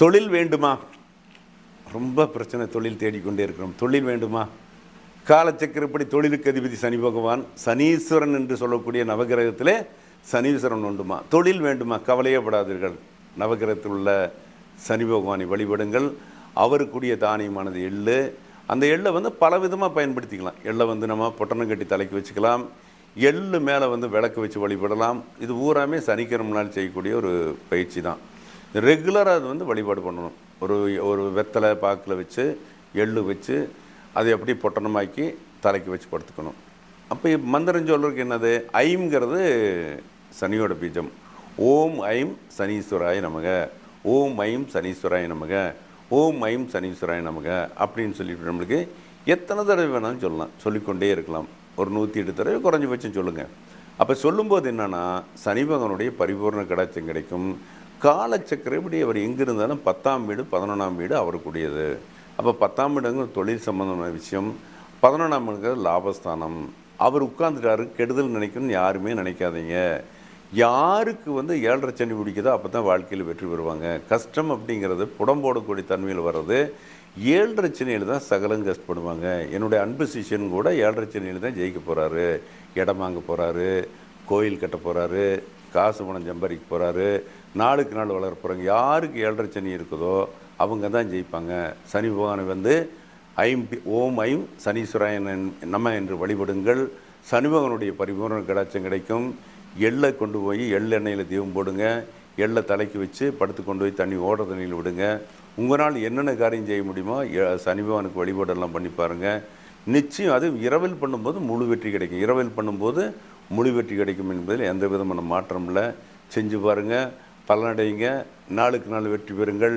தொழில் வேண்டுமா? ரொம்ப பிரச்சனை தொழில் தேடிக்கொண்டே இருக்கிறோம். தொழில் வேண்டுமா? காலச்சக்கரப்படி தொழிலுக்கு அதிபதி சனி பகவான் சனீஸ்வரன் என்று சொல்லக்கூடிய நவகிரகத்திலே சனீஸ்வரன் உண்டுமா? தொழில் வேண்டுமா? கவலையே படாதீர்கள். நவகிரகத்தில் உள்ள சனி பகவானை வழிபடுங்கள். அவருக்குரிய தானியமானது எள்ளு. அந்த எள்ளை வந்து பல விதமாக பயன்படுத்திக்கலாம். எள்ளை வந்து நம்ம பொட்டணம் கட்டி தலைக்கு வச்சுக்கலாம். எள்ளு மேலே வந்து விளக்கு வச்சு வழிபடலாம். இது பூராமே சனிக்கிழமை நாள் செய்யக்கூடிய ஒரு பயிற்சி தான். ரெகுலராக அது வந்து வழிபாடு பண்ணணும். ஒரு ஒரு வெத்தலை பாக்கில் வச்சு எள்ளு வச்சு அதை எப்படி பொட்டணமாக்கி தலைக்கு வச்சு படுத்துக்கணும். அப்போ மந்திரம் சொல்கிறதுக்கு என்னது? ஐம்ங்கிறது சனியோட பீஜம். ஓம் ஐம் சனீஸ்வராய நமக. ஓம் ஐம் சனீஸ்வராய நமக. ஓம் ஐம் சனீஸ்வராய நமக அப்படின்னு சொல்லிட்டு நம்மளுக்கு எத்தனை தடவை வேணாலும் சொல்லலாம். சொல்லிக்கொண்டே இருக்கலாம். ஒரு நூற்றி எட்டு தடவை குறைஞ்சபட்சம் சொல்லுங்கள் அப்போ சொல்லும்போது என்னென்னா சனி பகவானுடைய பரிபூர்ண கடாச்சம் கிடைக்கும். காலச்சக்கரப்படி அவர் எங்கே இருந்தாலும் பத்தாம் வீடு பதினொன்றாம் வீடு அவருக்குடையது அப்போ பத்தாம் வீடுங்கிற தொழில் சம்பந்தமான விஷயம். பதினொன்றாம் வீடுங்கிறது லாபஸ்தானம். அவர் உட்காந்துட்டாரு கெடுதல் நினைக்கணும்னு யாருமே நினைக்காதீங்க. யாருக்கு வந்து ஏழரை சனி பிடிக்குதோ அப்போ தான் வாழ்க்கையில் வெற்றி பெறுவாங்க. கஷ்டம் அப்படிங்கிறது புடம்போடக்கூடிய தன்மையில் வர்றது. ஏழரை சனியில் தான் சகலம் கஷ்டப்படுவாங்க. என்னுடைய அன்பு சிஷ்யன் கூட ஏழரை சனியில் தான் ஜெயிக்க போகிறாரு இடம் வாங்க போகிறாரு கோயில் கட்ட போகிறாரு காசு பணம் சம்பாதிக்க போகிறாரு நாளுக்கு நாள் வளர போகிறாங்க யாருக்கு ஏழரை சனி இருக்குதோ அவங்க தான் ஜெயிப்பாங்க. சனி பகவானை வந்து ஐம் ஓம் ஐம் சனீஸ்வராயன் நம்ம என்று வழிபடுங்கள். சனிபகவனுடைய பரிபூர்ண கடாட்சம் கிடைக்கும். எள்ளை கொண்டு போய் எள்ளெண்ணெயில் தீபம் போடுங்க. எள்ளை தலைக்கு வச்சு படுத்து கொண்டு போய் தண்ணி ஓடுற தண்ணியில் விடுங்க. உங்களால் என்னென்ன காரியம் செய்ய முடியுமோ சனி பகவானுக்கு வழிபாடெல்லாம் பண்ணி பாருங்கள் நிச்சயம் அது இரவில் பண்ணும்போது முழு வெற்றி கிடைக்கும். இரவில் பண்ணும்போது முழு வெற்றி கிடைக்கும் என்பதில் எந்த விதமான மாற்றமில்லை செஞ்சு பாருங்கள் பலனடையுங்க. நாளுக்கு நாள் வெற்றி பெறுங்கள்.